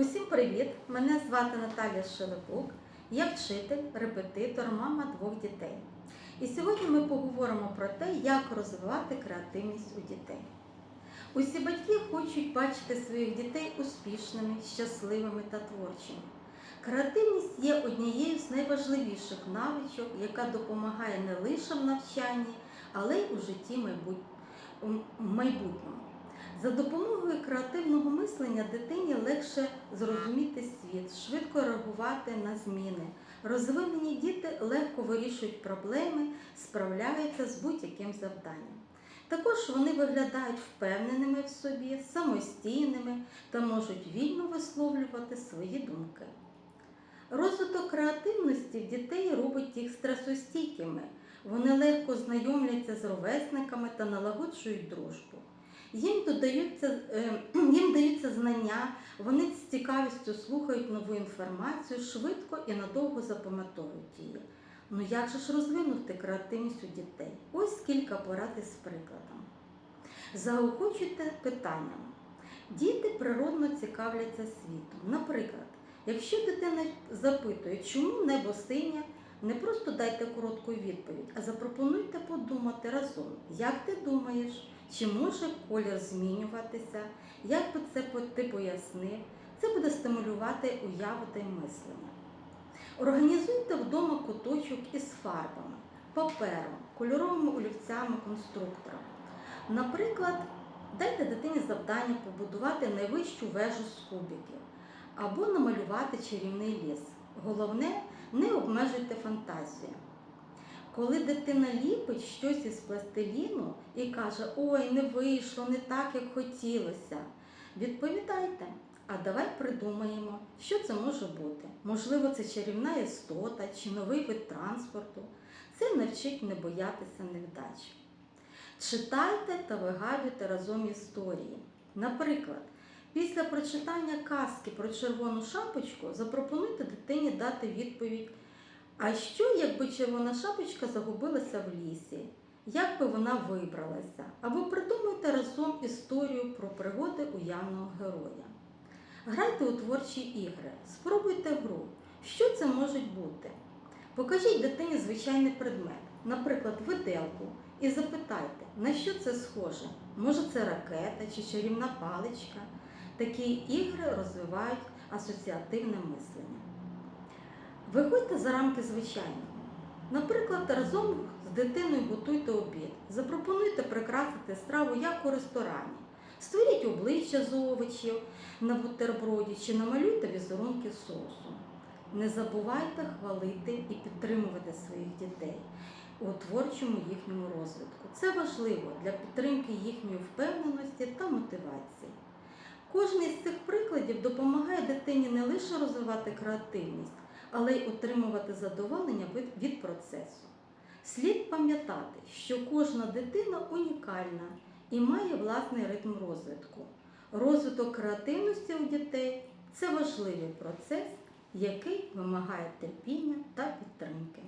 Усім привіт! Мене звати Наталія Шелепук. Я вчитель, репетитор, мама двох дітей. І сьогодні ми поговоримо про те, як розвивати креативність у дітей. Усі батьки хочуть бачити своїх дітей успішними, щасливими та творчими. Креативність є однією з найважливіших навичок, яка допомагає не лише в навчанні, але й у житті майбут- в майбутньому. За допомогою креативного мислення дитині легше зрозуміти світ, швидко реагувати на зміни. Розвинені діти легко вирішують проблеми, справляються з будь-яким завданням. Також вони виглядають впевненими в собі, самостійними та можуть вільно висловлювати свої думки. Розвиток креативності в дітей робить їх стресостійкими. Вони легко знайомляться з ровесниками та налагоджують дружбу. Їм додаються, е, їм даються знання, вони з цікавістю слухають нову інформацію, швидко і надовго запам'ятовують її. Ну як же ж розвинути креативність у дітей? Ось кілька порад із прикладом. Заохочуйте питанням. Діти природно цікавляться світом. Наприклад, якщо дитина запитує, чому небо синє, не просто дайте коротку відповідь, а запропонуйте подумати разом, як ти думаєш, чи може колір змінюватися, як би це ти пояснив. Це буде стимулювати уяву та мислення. Організуйте вдома куточок із фарбами, папером, кольоровими олівцями, конструктором. Наприклад, дайте дитині завдання побудувати найвищу вежу з кубиків або намалювати чарівний ліс. Головне, не обмежуйте фантазію. Коли дитина ліпить щось із пластиліну і каже, ой, не вийшло, не так, як хотілося, відповідайте, а давай придумаємо, що це може бути. Можливо, це чарівна істота чи новий вид транспорту. Це навчить не боятися невдач. Читайте та вигадуйте разом історії. Наприклад, після прочитання казки про червону шапочку запропонуйте дитині дати відповідь. А що, якби червона шапочка загубилася в лісі? Як би вона вибралася? Або придумайте разом історію про пригоди уявного героя. Грайте у творчі ігри, спробуйте гру. Що це може бути? Покажіть дитині звичайний предмет, наприклад, виделку, і запитайте, на що це схоже? Може, це ракета чи чарівна паличка. Такі ігри розвивають асоціативне мислення. Виходьте за рамки звичайного. Наприклад, разом з дитиною готуйте обід, запропонуйте прикрасити страву як у ресторані. Створіть обличчя з овочів на бутерброді чи намалюйте візерунки соусу. Не забувайте хвалити і підтримувати своїх дітей у творчому їхньому розвитку. Це важливо для підтримки їхньої впевненості та мотивації. Кожен із цих прикладів допомагає дитині не лише розвивати креативність, але й отримувати задоволення від- процесу. Слід пам'ятати, що кожна дитина унікальна і має власний ритм розвитку. Розвиток креативності у дітей це важливий процес, який вимагає терпіння та підтримки.